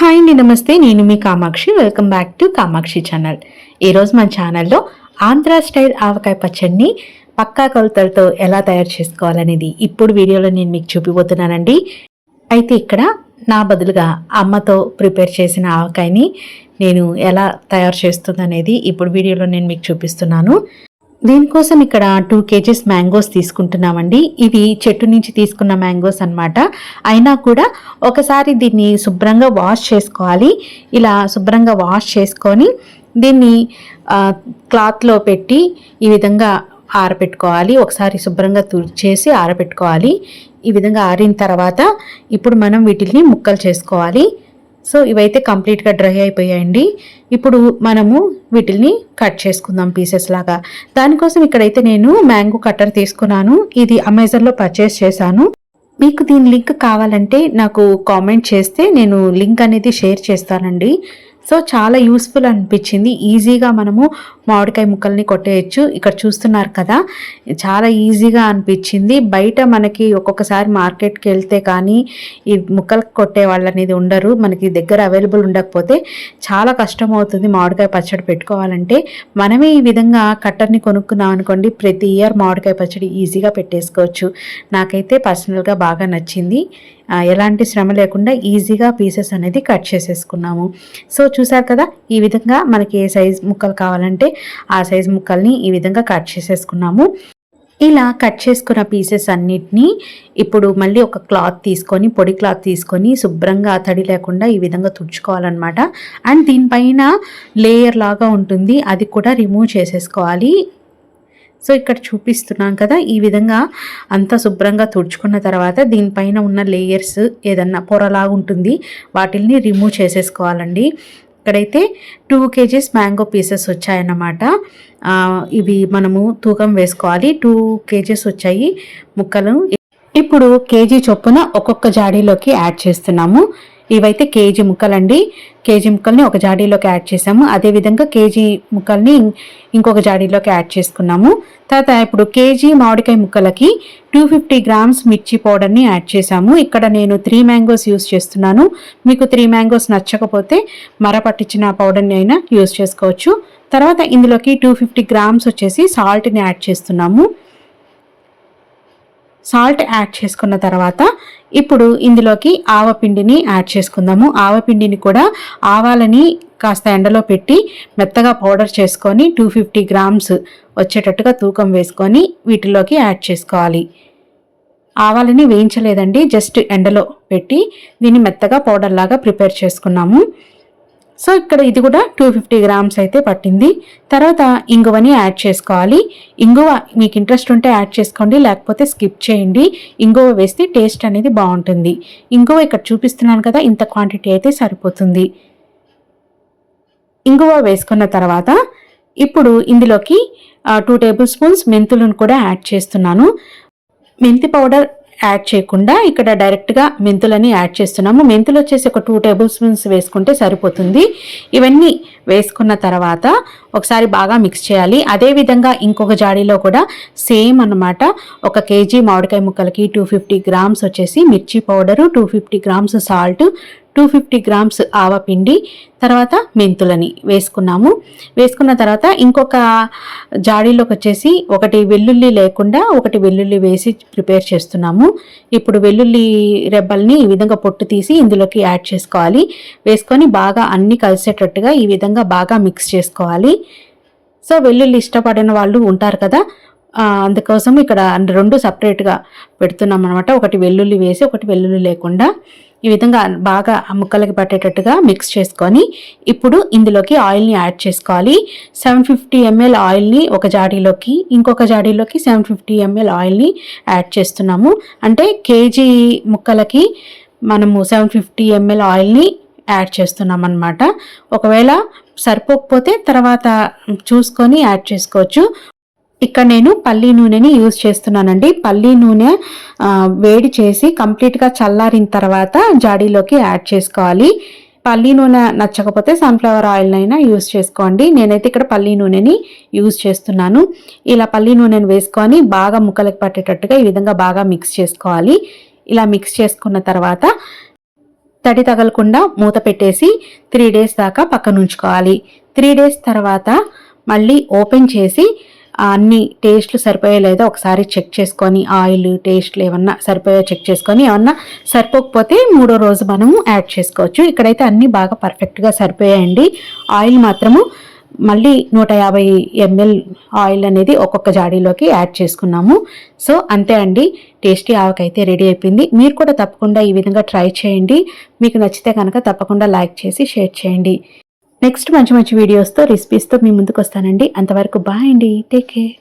Hi అండి నమస్తే. నేను మీ Kamakshi. Welcome back to Kamakshi channel ఈరోజు మన ఛానల్లో ఆంధ్ర స్టైల్ ఆవకాయ పచ్చడిని పక్కా కొలతలతో ఎలా తయారు చేసుకోవాలనేది ఇప్పుడు వీడియోలో నేను మీకు చూపిపోతున్నానండి అయితే ఇక్కడ నా బదులుగా అమ్మతో ప్రిపేర్ చేసిన ఆవకాయని నేను ఎలా తయారు చేస్తుందనేది ఇప్పుడు వీడియోలో నేను మీకు చూపిస్తున్నాను. దీనికోసం ఇక్కడ టూ కేజీస్ మ్యాంగోస్ తీసుకుంటున్నామండి. ఇవి చెట్టు నుంచి తీసుకున్న మ్యాంగోస్ అన్నమాట. అయినా కూడా ఒకసారి దీన్ని శుభ్రంగా వాష్ చేసుకోవాలి. ఇలా శుభ్రంగా వాష్ చేసుకొని దీన్ని క్లాత్లో పెట్టి ఈ విధంగా ఆరబెట్టుకోవాలి ఒకసారి శుభ్రంగా తుడిచేసి ఆరబెట్టుకోవాలి ఈ విధంగా ఆరిన తర్వాత ఇప్పుడు మనం వీటిని ముక్కలు చేసుకోవాలి. సో ఇవైతే కంప్లీట్గా డ్రై అయిపోయాయండి. ఇప్పుడు మనము వీటిని కట్ చేసుకుందాం పీసెస్ లాగా. దానికోసం ఇక్కడైతే నేను మ్యాంగో కట్టర్ తీసుకున్నాను. ఇది అమెజాన్లో పర్చేస్ చేశాను. మీకు దీని లింక్ కావాలంటే నాకు కామెంట్ చేస్తే నేను లింక్ అనేది షేర్ చేస్తానండి. సో చాలా యూస్ఫుల్ అనిపించింది. ఈజీగా మనము మామిడికాయ ముక్కల్ని కొట్టేయచ్చు. ఇక్కడ చూస్తున్నారు కదా చాలా ఈజీగా అనిపించింది. బయట మనకి ఒక్కొక్కసారి మార్కెట్కి వెళ్తే కానీ ఈ ముక్కలు కొట్టే వాళ్ళు అనేది ఉండరు. మనకి దగ్గర అవైలబుల్ ఉండకపోతే చాలా కష్టం అవుతుంది మామిడికాయ పచ్చడి పెట్టుకోవాలంటే. మనమే ఈ విధంగా కట్టర్ని కొనుక్కున్నాం అనుకోండి ప్రతి ఇయర్ మామిడికాయ పచ్చడి ఈజీగా పెట్టేసుకోవచ్చు. నాకైతే పర్సనల్గా బాగా నచ్చింది. ఎలాంటి శ్రమ లేకుండా ఈజీగా పీసెస్ అనేది కట్ చేసేసుకున్నాము. సో చూసారు కదా ఈ విధంగా మనకి ఏ సైజ్ ముక్కలు కావాలంటే ఆ సైజ్ ముక్కల్ని ఈ విధంగా కట్ చేసేసుకున్నాము. ఇలా కట్ చేసుకున్న పీసెస్ అన్నిటినీ ఇప్పుడు మళ్ళీ ఒక క్లాత్ తీసుకొని పొడి క్లాత్ తీసుకొని శుభ్రంగా తడి లేకుండా ఈ విధంగా తుడుచుకోవాలన్నమాట. అండ్ దీనిపైన లేయర్ లాగా ఉంటుంది. అది కూడా రిమూవ్ చేసేసుకోవాలి. సో ఇక్కడ చూపిస్తున్నాం కదా ఈ విధంగా అంతా శుభ్రంగా తుడుచుకున్న తర్వాత దీనిపైన ఉన్న లేయర్స్ ఏదన్నా పొరలాగా ఉంటుంది వాటిల్ని రిమూవ్ చేసేసుకోవాలండి. ఇక్కడైతే టూ కేజీస్ మ్యాంగో పీసెస్ వచ్చాయన్నమాట. ఇవి మనము తూకం వేసుకోవాలి. టూ కేజీస్ వచ్చాయి ముక్కలు. ఇప్పుడు కేజీ చొప్పున ఒక్కొక్క జాడీలోకి యాడ్ చేస్తున్నాము. ఇవైతే కేజీ ముక్కలండి. కేజీ ముక్కల్ని ఒక జాడీలోకి యాడ్ చేసాము. అదేవిధంగా కేజీ ముక్కల్ని ఇంకొక జాడీలోకి యాడ్ చేసుకున్నాము. తర్వాత ఇప్పుడు కేజీ మామిడికాయ ముక్కలకి టూ ఫిఫ్టీ గ్రామ్స్ మిర్చి పౌడర్ని యాడ్ చేసాము. ఇక్కడ నేను త్రీ మ్యాంగోస్ యూస్ చేస్తున్నాను. మీకు త్రీ మ్యాంగోస్ నచ్చకపోతే మర పట్టించిన పౌడర్ని అయినా యూస్ చేసుకోవచ్చు. తర్వాత ఇందులోకి టూ ఫిఫ్టీ గ్రామ్స్ వచ్చేసి సాల్ట్ని యాడ్ చేస్తున్నాము. సాల్ట్ యాడ్ చేసుకున్న తర్వాత ఇప్పుడు ఇందులోకి ఆవపిండిని యాడ్ చేసుకుందాము. ఆవపిండిని కూడా ఆవాలని కాస్త ఎండలో పెట్టి మెత్తగా పౌడర్ చేసుకొని టూ ఫిఫ్టీ గ్రామ్స్ వచ్చేటట్టుగా తూకం వేసుకొని వీటిలోకి యాడ్ చేసుకోవాలి. ఆవాలని వేయించలేదండి జస్ట్ ఎండలో పెట్టి దీన్ని మెత్తగా పౌడర్ లాగా ప్రిపేర్ చేసుకున్నాము. సో ఇక్కడ ఇది కూడా టూ ఫిఫ్టీ గ్రామ్స్ అయితే పట్టింది. తర్వాత ఇంగువని యాడ్ చేసుకోవాలి. ఇంగువ మీకు ఇంట్రెస్ట్ ఉంటే యాడ్ చేసుకోండి లేకపోతే స్కిప్ చేయండి. ఇంగువ వేస్తే టేస్ట్ అనేది బాగుంటుంది. ఇంగువ ఇక్కడ చూపిస్తున్నాను కదా ఇంత క్వాంటిటీ అయితే సరిపోతుంది. ఇంగువ వేసుకున్న తర్వాత ఇప్పుడు ఇందులోకి టూ టేబుల్ స్పూన్స్ మెంతులను కూడా యాడ్ చేస్తున్నాను. మెంతి పౌడర్ యాడ్ చేయకుండా ఇక్కడ డైరెక్ట్గా మెంతులని యాడ్ చేస్తున్నాము. మెంతులు వచ్చేసి ఒక టూ టేబుల్ స్పూన్స్ వేసుకుంటే సరిపోతుంది. ఇవన్నీ వేసుకున్న తర్వాత ఒకసారి బాగా మిక్స్ చేయాలి. అదేవిధంగా ఇంకొక జాడీలో కూడా సేమ్ అన్నమాట. ఒక కేజీ మామిడికాయ ముక్కలకి టూ ఫిఫ్టీ గ్రామ్స్ వచ్చేసి మిర్చి powder two fifty grams salt two fifty grams ఆవపిండి తర్వాత మెంతులని వేసుకున్నాము. వేసుకున్న తర్వాత ఇంకొక జాడీలోకి వచ్చేసి ఒకటి వెల్లుల్లి లేకుండా ఒకటి వెల్లుల్లి వేసి ప్రిపేర్ చేస్తున్నాము. ఇప్పుడు వెల్లుల్లి రెబ్బల్ని ఈ విధంగా పొట్టు తీసి ఇందులోకి యాడ్ చేసుకోవాలి. వేసుకొని బాగా అన్ని కలిసేటట్టుగా ఈ విధంగా బాగా మిక్స్ చేసుకోవాలి. సో వెల్లుల్లి ఇష్టపడిన వాళ్ళు ఉంటారు కదా అందుకోసం ఇక్కడ రెండు సపరేట్గా పెడుతున్నాం అనమాట ఒకటి వెల్లుల్లి వేసి ఒకటి వెల్లుల్లి లేకుండా ఈ విధంగా బాగా ముక్కలకి పట్టేటట్టుగా మిక్స్ చేసుకొని ఇప్పుడు ఇందులోకి ఆయిల్ని యాడ్ చేసుకోవాలి. సెవెన్ ఫిఫ్టీ ఎంఎల్ ఆయిల్ని ఒక జాడీలోకి ఇంకొక జాడీలోకి సెవెన్ ఫిఫ్టీ ఎంఎల్ ఆయిల్ని యాడ్ చేస్తున్నాము. అంటే కేజీ ముక్కలకి మనము సెవెన్ ఫిఫ్టీ ఎంఎల్ ఆయిల్ని యాడ్ చేస్తున్నాం అనమాట ఒకవేళ సరిపోకపోతే తర్వాత చూసుకొని యాడ్ చేసుకోవచ్చు. ఇక్కడ నేను పల్లీ నూనెని యూజ్ చేస్తున్నానండి. పల్లీ నూనె వేడి చేసి కంప్లీట్గా చల్లారిన తర్వాత జాడీలోకి యాడ్ చేసుకోవాలి. పల్లీ నూనె నచ్చకపోతే సన్ఫ్లవర్ ఆయిల్ అయినా యూజ్ చేసుకోండి. నేనైతే ఇక్కడ పల్లీ నూనెని యూజ్ చేస్తున్నాను. ఇలా పల్లీ నూనెని వేసుకొని బాగా ముక్కలకు పట్టేటట్టుగా ఈ విధంగా బాగా మిక్స్ చేసుకోవాలి. ఇలా మిక్స్ చేసుకున్న తర్వాత తడి తగలకుండా మూత పెట్టేసి త్రీ డేస్ దాకా పక్కనుంచుకోవాలి త్రీ డేస్ తర్వాత మళ్ళీ ఓపెన్ చేసి అన్ని టేస్ట్లు సరిపోయా లేదో ఒకసారి చెక్ చేసుకొని ఆయిల్ టేస్ట్లు ఏమన్నా సరిపోయా చెక్ చేసుకొని ఏమన్నా సరిపోకపోతే మూడో రోజు మనము యాడ్ చేసుకోవచ్చు. ఇక్కడైతే అన్నీ బాగా పర్ఫెక్ట్గా సరిపోయాయండి. ఆయిల్ మాత్రము మళ్ళీ నూట యాభై ఎంఎల్ ఆయిల్ అనేది ఒక్కొక్క జాడీలోకి యాడ్ చేసుకున్నాము. సో అంతే అండి. టేస్టీ ఆవకైతే రెడీ అయిపోయింది. మీరు కూడా తప్పకుండా ఈ విధంగా ట్రై చేయండి. మీకు నచ్చితే కనుక తప్పకుండా లైక్ చేసి షేర్ చేయండి. నెక్స్ట్ మంచి మంచి వీడియోస్తో రెసిపీస్తో మీ ముందుకు వస్తానండి. అంతవరకు బాయ్ అండి. Take care